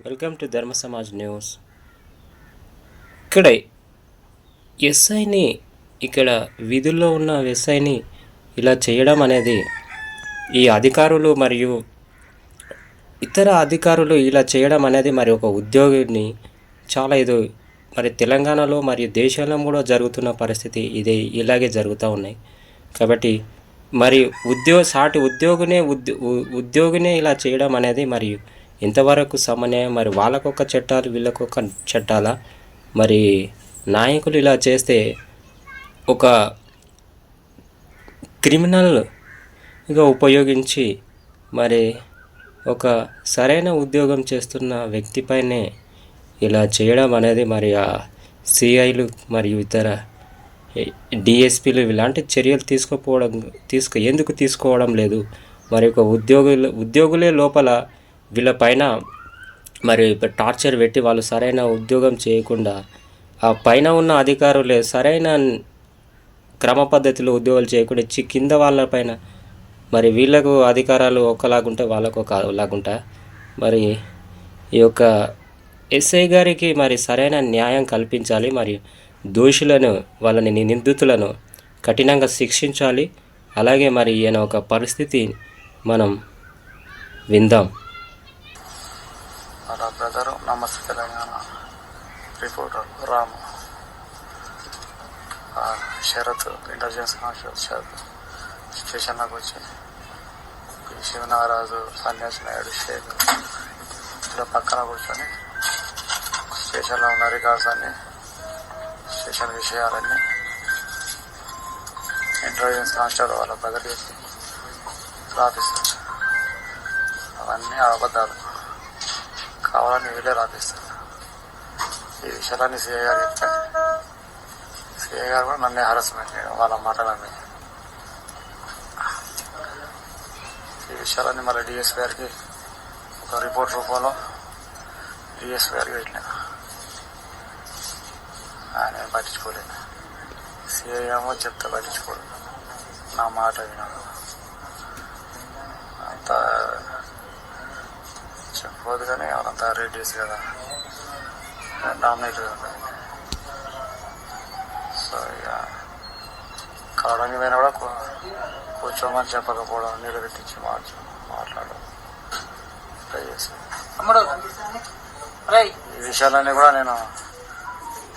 Welcome to ధర్మ Samaj news. ఇక్కడ ఎస్ఐని ఇక్కడ విధుల్లో ఉన్న ఎస్ఐని ఇలా చేయడం అనేది ఈ అధికారులు మరియు ఇతర అధికారులు ఇలా చేయడం అనేది మరి ఒక ఉద్యోగిని చాలా ఇది మరి తెలంగాణలో మరియు దేశంలో కూడా జరుగుతున్న పరిస్థితి ఇదే ఇలాగే జరుగుతూ ఉన్నాయి. కాబట్టి మరి ఉద్యోగ సాటి ఉద్యోగినే ఉద్యో ఉ- ఉద్యోగినే ఇలా చేయడం అనేది మరియు ఎంతవరకు సమన్యాయం మరి వాళ్ళకొక చట్టాలు వీళ్ళకొక చట్టాలా? మరి నాయకులు ఇలా చేస్తే ఒక క్రిమినల్గా ఉపయోగించి మరి ఒక సరైన ఉద్యోగం చేస్తున్న వ్యక్తిపైనే ఇలా చేయడం అనేది మరి ఆ సిఐలు మరియు ఇతర డిఎస్పీలు ఇలాంటి చర్యలు తీసుకోపోవడం తీసుకు ఎందుకు తీసుకోవడం లేదు? మరి ఒక ఉద్యోగులు ఉద్యోగులే లోపల వీళ్ళపైన మరి టార్చర్ పెట్టి వాళ్ళు సరైన ఉద్యోగం చేయకుండా ఆ పైన ఉన్న అధికారులే సరైన క్రమ పద్ధతిలో ఉద్యోగాలు చేయకుండా చి కింద వాళ్ళపైన మరి వీళ్ళకు అధికారాలు ఒకలాగుంటే వాళ్ళకు ఒకలాగుంటా మరి ఈ యొక్క ఎస్ఐ గారికి మరి సరైన న్యాయం కల్పించాలి మరి దోషులను వాళ్ళని నిందితులను కఠినంగా శిక్షించాలి. అలాగే మరి ఈయన ఒక పరిస్థితి మనం విందాం. నమస్తే తెలంగాణ రిపోర్టర్ రాము. ఆ, శరత్ ఇంటెలిజెన్స్ కాన్షియస్ శరత్ స్టేషన్లోకి వచ్చి శివనారాజు సన్యాసి నాయుడు షేక్ ఇలా పక్కన కూర్చొని స్టేషన్లో ఉన్న రికార్డ్స్ అన్ని స్టేషన్ విషయాలన్నీ ఇంటెలిజెన్స్ కాన్స్టేబుల్ వాళ్ళ బదిలీ చేసి రాపిస్తారు. అవన్నీ అబద్ధాలు. కావాలని వీళ్ళే రాపిస్తారు ఈ విషయాలన్నీ సీఏ గారు చెప్తే సీఏ గారు కూడా నన్నే హరస్మెంట్ చేయడం వాళ్ళ మాటలన్నీ ఈ విషయాలన్నీ మళ్ళీ డిఎస్ గారికి ఒక రిపోర్ట్ రూపంలో డిఎస్ గారికి పెట్టిన ఆయన పట్టించుకోలేదు సిఐ ఏమో చెప్తే పట్టించుకోలేదు నా మాట వినాను వాళ్ళంతా రెడ్డిస్ కదా. డామినేట్ సో ఇక కావడానికి పోయినా కూడా కూర్చోమని చెప్పకపోవడం నిలబెట్టించి మార్చు మాట్లాడడం ట్రై రై ఈ విషయాలన్నీ కూడా నేను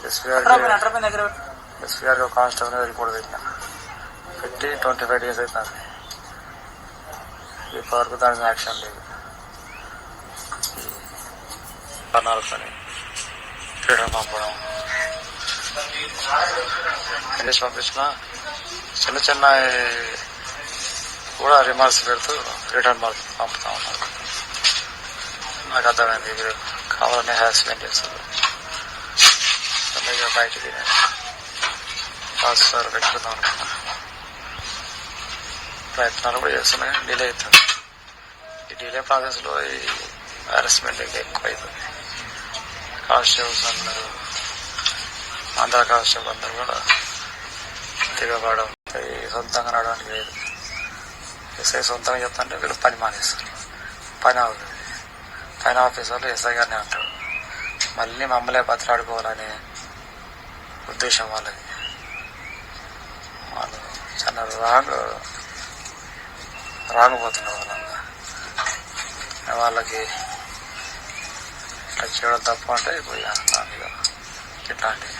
ఎస్పీ అట్రాపైన గారికి అట్రాపైన దగ్గర పెట్టు. ఎస్పీ గారికి ఒక కానిస్టేబుల్ రిపోర్ట్ పెట్టిన. పెట్టి ట్వంటీ ఫైవ్ డేస్ అవుతుంది ఇప్పటివరకు దాని మీద యాక్షన్ లేదు. కారణాలతోని ఫ్రీడమ్ పంపడం ఇంగ్లీష్ పంపించిన చిన్న చిన్న కూడా రిమార్క్స్ పెడుతూ రిటర్న్ మార్క్స్ పంపుతా ఉన్నారు నాకు అర్థమైంది వీరు కావాలని హ్యాస్మెంట్ చేస్తారు తొందరగా బయటికి సార్ పెట్టుకుందాం అనుకున్నా. ప్రయత్నాలు కూడా చేస్తున్నాయి డిలే అవుతుంది. ఈ డిలే ప్రాసెస్లో ఈ హరాస్మెంట్ ఇంకా ఎక్కువ అవుతుంది కానిస్టేబుల్స్ అందరూ ఆంధ్ర కానిస్టేబుల్ అందరూ కూడా తిరగబడడం సొంతంగా నడవడానికి లేదు. ఎస్ఐ సొంతంగా చెప్తుంటే వీళ్ళు పని మానేస్తారు. పని అవుతుంది పైన ఆఫీసర్లు ఎస్ఐ గారిని అంటారు. మళ్ళీ మమ్మల్ని బతిలాడుకోవాలనే ఉద్దేశం వాళ్ళది వాళ్ళు చాలా రాంగ్ రాంగ్ పోతున్నారు వాళ్ళంతా. వాళ్ళకి అది చేయడం తప్పు అంటే ఇప్పుడు చేస్తున్నాను ఇక ఇట్లాంటివి